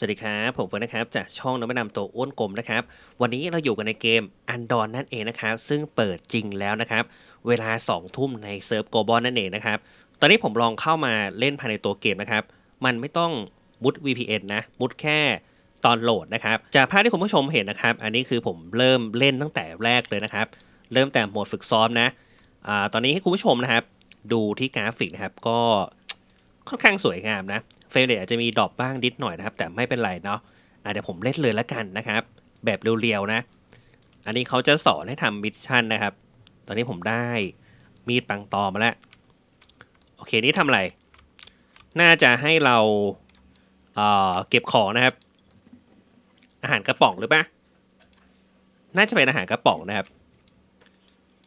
สวัสดีครับ ผมเฟิร์นนะครับจากช่องน้ำมันนำตัวอ้วนกลมนะครับ วันนี้เราอยู่กันในเกมอันดอนนั่นเองนะครับ ซึ่งเปิดจริงแล้วนะครับ เวลา 2 ทุ่มในเซิร์ฟโกลบอลนั่นเองนะครับ ตอนนี้ผมลองเข้ามาเล่นภายในตัวเกมนะครับ มันไม่ต้องมุด VPN นะ มุดแค่ตอนโหลดนะครับ จากภาพที่คุณผู้ชมเห็นนะครับ อันนี้คือผมเริ่มเล่นตั้งแต่แรกเลยนะครับ เริ่มแต่โหมดฝึกซ้อมนะอ่าตอนนี้ให้คุณผู้ชมนะครับ ดูที่กราฟิกนะครับก็ค่อนข้างสวยงามนะ เฟรมเรทอาจจะมีดรอปบ้างนิดหน่อยนะครับ แต่ไม่เป็นไรเนาะอะเดี๋ยวผมเล่นเลยแล้วกันนะครับ แบบเรียวๆนะ อันนี้เขาจะสอนให้ทำมิชชั่นนะครับ ตอนนี้ผมได้มีดปังตอมาแล้ว โอเคนี่ทำอะไร น่าจะให้เราเเก็บของนะครับ อาหารกระป๋องหรือปะน่าจะเป็นอาหารกระป๋องนะครับ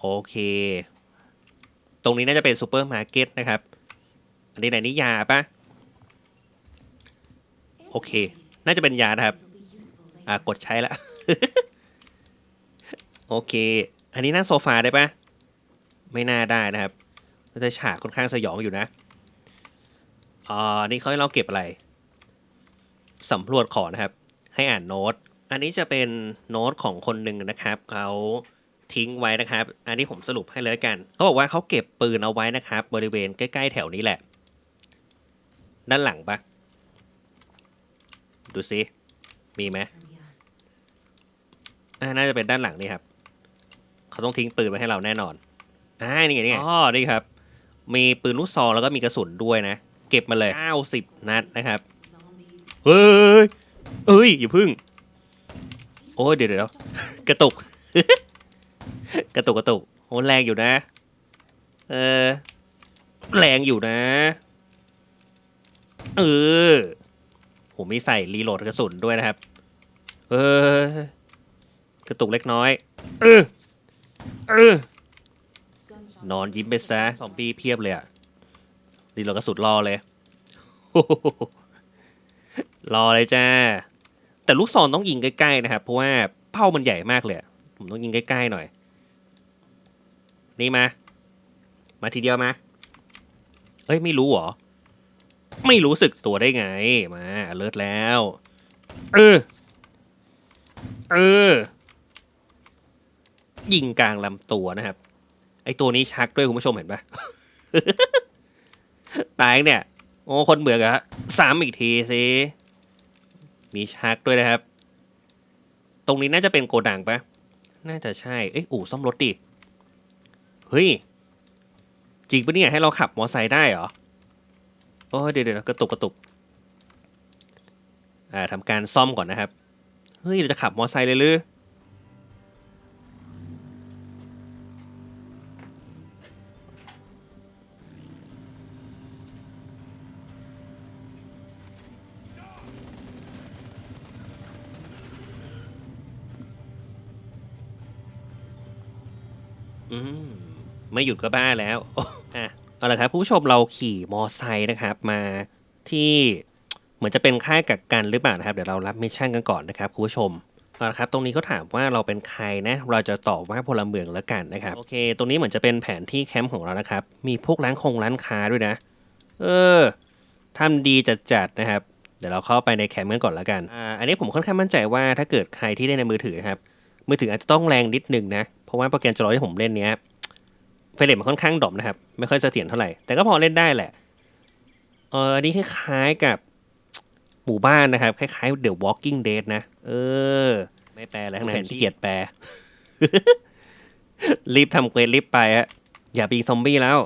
โอเค ตรงนี้น่าจะเป็นซูเปอร์มาร์เก็ตนะครับ อันนี้ไหนนี่ยาปะ โอเค น่าจะเป็นยานะครับ อ่ากดใช้แล้วโอเค อันนี้นั่งโซฟาได้ปะไม่น่าได้นะครับน่าจะฉากค่อนข้างสยองอยู่นะอ่านี่เขาให้เราเก็บอะไรสำรวจขอนะครับ ให้อ่านโน้ต อันนี้จะเป็นโน้ตของคนหนึ่งนะครับเขาทิ้งไว้นะครับ อันนี้ผมสรุปให้เลยละกัน เขาบอกว่าเขาเก็บปืนเอาไว้นะครับ บริเวณใกล้ ๆ แถวนี้แหละ ด้านหลังปะ ดูซิ มีไหมอ่าน่าจะเป็นด้านหลังนี่ครับ เขาต้องทิ้งปืนไว้ให้เราแน่นอนอ่านี่ไงนี่ไงอ๋อนี่ครับ มีปืนลูกซองแล้วก็มีกระสุนด้วยนะ เก็บมาเลย90นัดนะครับ เฮ้ยเอ้ยอย่าพึ่ง โอ้ยเดี๋ยวเดี๋ยวกระตุก กระตุกกระตุกโอ้แรงอยู่นะ เออ แรงอยู่นะ เออ ผมมีใส่รีโหลดกระสุนด้วยนะครับ เออกระตุกเล็กน้อย เออเออนอนยิ้มไปซะซอมบี้เพียบเลยอะรีโหลดกระสุนรอเลย รอเลยจ้า แต่ลูกซองต้องยิงใกล้ๆนะครับ เพราะว่าเป้ามันใหญ่มากเลยอะผมต้องยิงใกล้ๆหน่อย นี่มา มาทีเดียวมาเอ้ยไม่รู้หรอ ไม่รู้สึกตัวได้ไง มาเลิศแล้ว เออ เออ ยิงกลางลำตัวนะครับ ไอตัวนี้ชักด้วยคุณผู้ชมเห็นปะตายเนี่ย โอ้ คนเบื่ออะสามอีกทีสิ มีชักด้วยนะครับ ตรงนี้น่าจะเป็นโกดังปะน่าจะใช่ เอ้ย อู่ซ่อมรถดิ เฮ้ย จริงปะเนี่ย ให้เราขับมอไซค์ได้เหรอ โอ้เดี๋ยวเดี๋ยวกระตุกกระตุกอ่าทำการซ่อมก่อนนะครับ เฮ้ย เราจะขับมอเตอร์ไซค์เลยหรืออืมไม่หยุดก็บ้าแล้ว เอาละครับผู้ชมเราขี่มอไซค์นะครับ มาที่เหมือนจะเป็นค่ายกักกันหรือเปล่านะครับ เดี๋ยวเรารับมิชชั่นกันก่อนนะครับคุณผู้ชมเอาละครับ ตรงนี้เขาถามว่าเราเป็นใครนะ เราจะตอบว่าพลเมืองแล้วกันนะครับ โอเค ตรงนี้เหมือนจะเป็นแผนที่แคมป์ของเรานะครับ มีพวกร้านคงร้านค้าด้วยนะ เออทำดีจัดๆนะครับ เดี๋ยวเราเข้าไปในแคมป์กันก่อนแล้วกัน อ่า อันนี้ผมค่อนข้างมั่นใจว่าถ้าเกิดใครที่ได้ในมือถือนะครับ มือถืออาจจะต้องแรงนิดนึงนะ เพราะว่าโปรแกรมจอที่ผมเล่นเนี้ย เฟรมเรทมันค่อนข้างดรอปนะครับ ไม่ค่อยเสถียรเท่าไหร่ แต่ก็พอเล่นได้แหละ เอออันนี้คล้ายๆกับหมู่บ้านนะครับ คล้ายๆ The Walking Dead นะ เออ ไม่แปลอะไรทั้งนั้นขี้เกียจแปล รีบทำเควสรีบไปฮะอย่าไปยิงซอมบี้แล้ว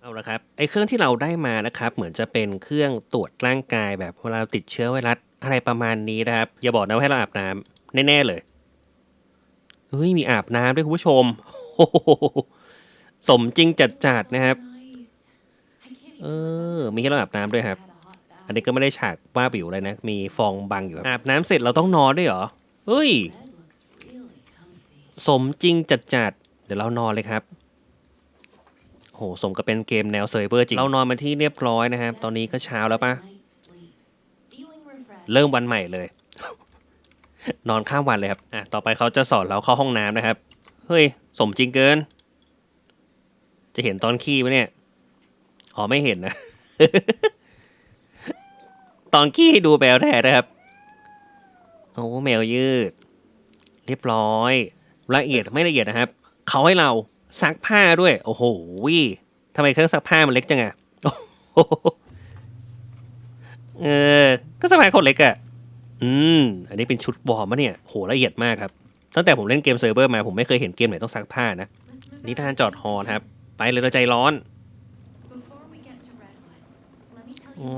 เอาละครับไอ้เครื่องที่เราได้มานะครับ เหมือนจะเป็นเครื่องตรวจร่างกายแบบเวลาเราติดเชื้อไวรัสอะไรประมาณนี้นะครับ อย่าบอกนะว่าให้เราอาบน้ำแน่ ๆ เลยเฮ้ยมีอาบน้ำด้วยคุณผู้ชมโอ้โห สมจริงจัดๆนะครับ เออ มีให้เราอาบน้ำด้วยครับ อันนี้ก็ไม่ได้ฉากว่าบิวอะไรนะ มีฟองบังอยู่ครับอาบน้ำเสร็จเราต้องนอนด้วยเหรอ เฮ้ย สมจริงจัดๆเดี๋ยวเรานอนเลยครับโหสมกับเป็นเกมแนวเซอร์เวอร์จริง เรานอนมาที่เรียบร้อยนะครับ ตอนนี้ก็เช้าแล้วปะเริ่มวันใหม่เลย นอนข้ามวันเลยครับ อะ ต่อไปเขาจะสอนเราเข้าห้องน้ำนะครับ เฮ้ย สมจริงเกิน จะเห็นตอนขี้ไหมเนี่ย อ๋อไม่เห็นนะ ตอนขี้ให้ดูแมวแท้นะครับ โอ้แมวยืด เรียบร้อย ละเอียดไม่ละเอียดนะครับ เขาให้เราซักผ้าด้วย โอ้โหวิทำไมเครื่องซักผ้ามันเล็กจังอะเออ ก็สบายคนเล็กอะอืม อันนี้เป็นชุดวอร์มะเนี่ย โหละเอียดมากครับ ตั้งแต่ผมเล่นเกมเซิร์ฟเวอร์มาผมไม่เคยเห็นเกมไหนต้องซักผ้านะนิทานจอดฮอนครับ ไปเลยเราใจร้อนอ๋อ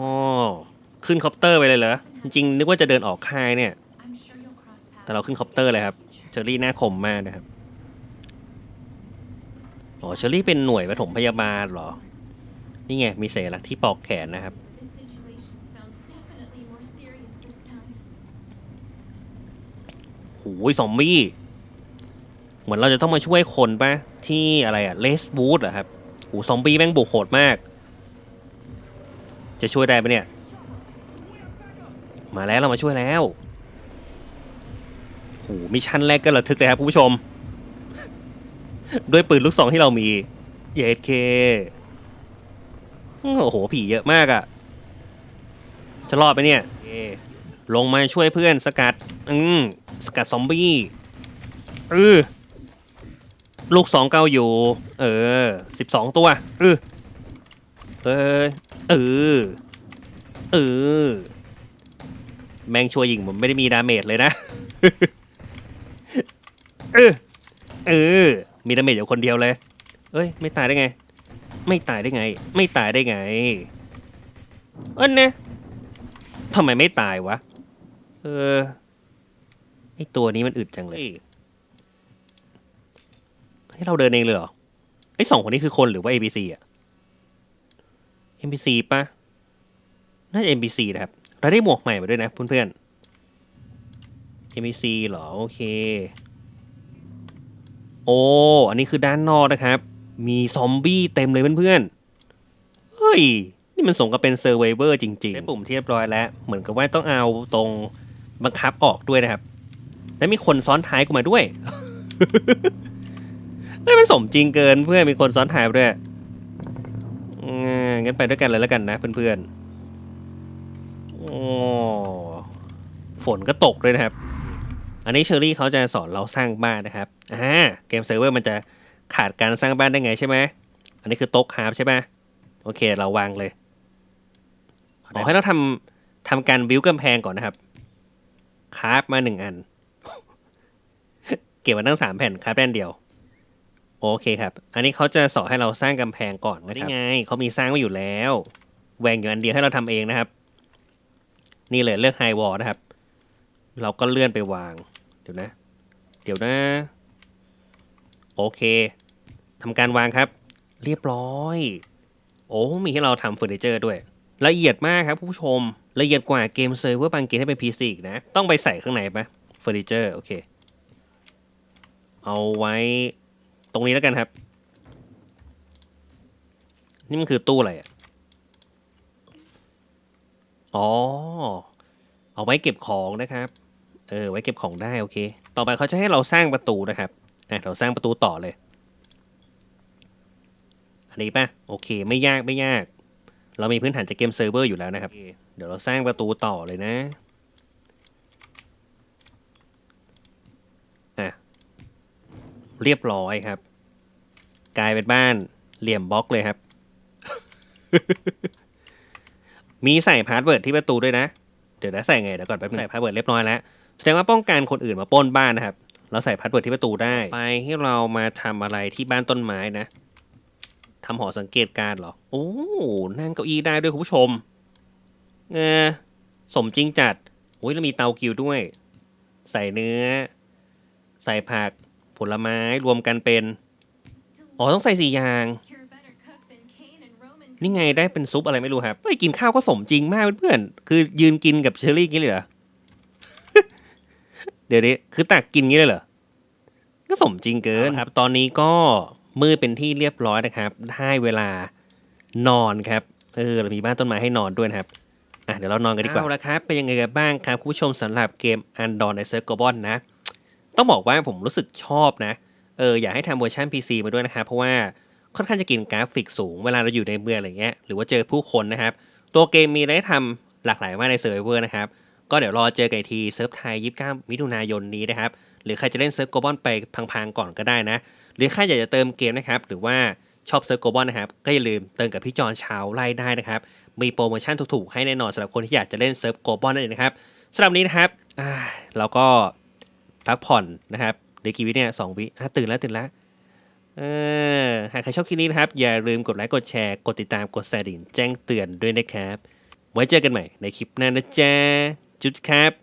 ขึ้นคอปเตอร์ไปเลยเหรอ จริงๆ นึกว่าจะเดินออกค่ายเนี่ย แต่เราขึ้นคอปเตอร์เลยครับ เชอรี่หน้าคมมากนะครับ อ๋อ เชอรี่เป็นหน่วยปฐมพยาบาลเหรอ นี่ไง มีเสลักที่ปอกแขนนะครับ โอ้ยซอมบี้เหมือนเราจะต้องมาช่วยคนปะที่อะไรอะเลสบูธอะครับโอ้ซอมบี้แม่งบุกโหดมาก จะช่วยได้ปะเนี่ย มาแล้วเรามาช่วยแล้วโอ้มิชชั่นแรกก็ระทึกเลยครับผู้ชม ด้วยปืนลูกซองที่เรามีเยเคโอ้โหผีเยอะมากอะจะรอดไหมเนี่ย ลงมาช่วยเพื่อนสกัด อืมสกัดซอมบี้เออลูกสองเก้าอยู่ เออสิบสองตัวเออเออเออเออแมงช่วยยิงผมไม่ได้มีดาเมจเลยนะเออเออ มีดาเมจอยู่คนเดียวเลย เอ้ย ไม่ตายได้ไง ไม่ตายได้ไง ไม่ตายได้ไง เอ้นเนี่ยทำไมไม่ตายวะ เออ ไอตัวนี้มันอึดจังเลย ให้เราเดินเองเลยเหรอ ไอสองคนนี้คือคนหรือว่า ABC อะ NPC ปะน่าจะ NPC นะครับ เราได้หมวกใหม่มาด้วยนะเพื่อนๆ NPC เหรอ โอเค โอ้ อันนี้คือด้านนอกนะครับ มีซอมบี้เต็มเลยเพื่อนๆ เฮ้ย นี่มันสมกับเป็นเซอร์ไวเวอร์จริงๆใช้ปุ่มที่เรียบร้อยแล้ว เหมือนกับว่าต้องเอาตรง บังคับออกด้วยนะครับ แล้วมีคนซ้อนท้ายกูมาด้วยเฮ้ยมันสมจริงเกินเพื่อนมีคนซ้อนท้ายด้วยงั้นไปด้วยกันเลยแล้วกันนะเพื่อนๆโอ้ฝนก็ตกด้วยนะครับ อันนี้เชอรี่เขาจะสอนเราสร้างบ้านนะครับอ่าเกมเซิร์ฟเวอร์มันจะขาดการสร้างบ้านได้ไงใช่ไหมอันนี้คือโต๊ะคราฟใช่ไหมโอเคเราวางเลยขอให้เราทำทำการบิวกำแพงก่อนนะครับ คราฟมาหนึ่งอัน เก็บมาตั้งสามแผ่นคราฟแผ่นเดียว โอเคครับ อันนี้เขาจะสอนให้เราสร้างกำแพงก่อนนะครับนี่ไงเขามีสร้างไว้อยู่แล้วแหวงอยู่อันเดียวให้เราทำเองนะครับ นี่เลยเลือกไฮวอลนะครับ เราก็เลื่อนไปวาง เดี๋ยวนะ เดี๋ยวนะ โอเคทำการวางครับ เรียบร้อย โอ้มีให้เราทำเฟอร์นิเจอร์ด้วย ละเอียดมากครับผู้ชม ละเอียดกว่าเกมเซิร์ฟเวอร์บางเกมที่เป็น PC อีกนะ ต้องไปใส่ข้างในปะเฟอร์นิเจอร์โอเค เอาไว้ตรงนี้แล้วกันครับ นี่มันคือตู้อะไรอะอ๋อ เอาไว้เก็บของนะครับ เออ ไว้เก็บของได้โอเค ต่อไปเขาจะให้เราสร้างประตูนะครับอะเราสร้างประตูต่อเลย อันนี้ป่ะ โอเค ไม่ยากไม่ยาก เรามีพื้นฐานจากเกมเซิร์ฟเวอร์อยู่แล้วนะครับ เดี๋ยวเราสร้างประตูต่อเลยนะอะเรียบร้อยครับ กลายเป็นบ้านเหลี่ยมบล็อกเลยครับ มีใส่พาสเวิร์ดที่ประตูด้วยนะ เดี๋ยวนะใส่ไงเดี๋ยวก่อนแป๊บนึงใส่พาสเวิร์ดเรียบร้อยแล้ว แสดงว่าป้องกันคนอื่นมาปล้นบ้านนะครับ เราใส่พาสเวิร์ดที่ประตูได้ ไปให้เรามาทำอะไรที่บ้านต้นไม้นะทำหอสังเกตการณ์เหรอ โอ้นั่งเก้าอี้ได้ด้วยคุณผู้ชมเออสมจริงจัดโอ้ยแล้วมีเตากิวด้วย ใส่เนื้อ ใส่ผักผลไม้รวมกันเป็น อ๋อต้องใส่สี่อย่าง You're a better cook than Cain and Roman นี่ไงได้เป็นซุปอะไรไม่รู้ครับเฮ้ยกินข้าวก็สมจริงมากเพื่อนๆคือยืนกินกับเชอรี่งี้เลยเหรอเดี๋ยวนี้คือตักกินงี้เลยเหรอก็สมจริงเกินครับ ตอนนี้ก็ มืดเป็นที่เรียบร้อยนะครับได้เวลานอนครับเออเรามีบ้านต้นไม้ให้นอนด้วยนะครับอะเดี๋ยวเรานอนกันดีกว่าเอาละครับเป็นยังไงกันบ้างครับคุณผู้ชมสำหรับเกมอันดอนในเซิร์ฟกบอนนะ ต้องบอกว่าผมรู้สึกชอบนะเอออยากให้ทำเวอร์ชัน PC มาด้วยนะครับเพราะว่าค่อนข้างจะกินกราฟิกสูงเวลาเราอยู่ในเมืองอะไรเงี้ยหรือว่าเจอผู้คนนะครับ ตัวเกมมีอะได้ทหลากหลายมากในเซิร์ฟเวอร์นะครับ ก็เดี๋ยวรอเจอกันทีเซิร์ฟไทย 29 มิถุนายนนี้นะครับ หรือใครจะเล่นเซิร์ฟโกบอลไปพังๆก่อนก็ได้นะ หรือใครอยากจะเติมเกมนะครับ หรือว่าชอบเซิร์ฟโกลบอลนะครับ ก็อย่าลืมเติมกับพี่จอนชาวไล่ได้นะครับ มีโปรโมชั่นถูกๆ ให้แน่นอนสำหรับคนที่อยากจะเล่นเซิร์ฟโกลบอลนั่นเองนะครับสำหรับนี้นะครับเราก็พักผ่อนนะครับเดี๋ยวกี่วิเนี่ยสองวิตื่นแล้วตื่นแล้วเออหากใครชอบคลิปนี้นะครับ อย่าลืมกดไลค์กดแชร์กดติดตามกดแสดิ่งแจ้งเตือนด้วยนะครับ ไว้เจอกันใหม่ในคลิปหน้านะจ๊ะจุดครับ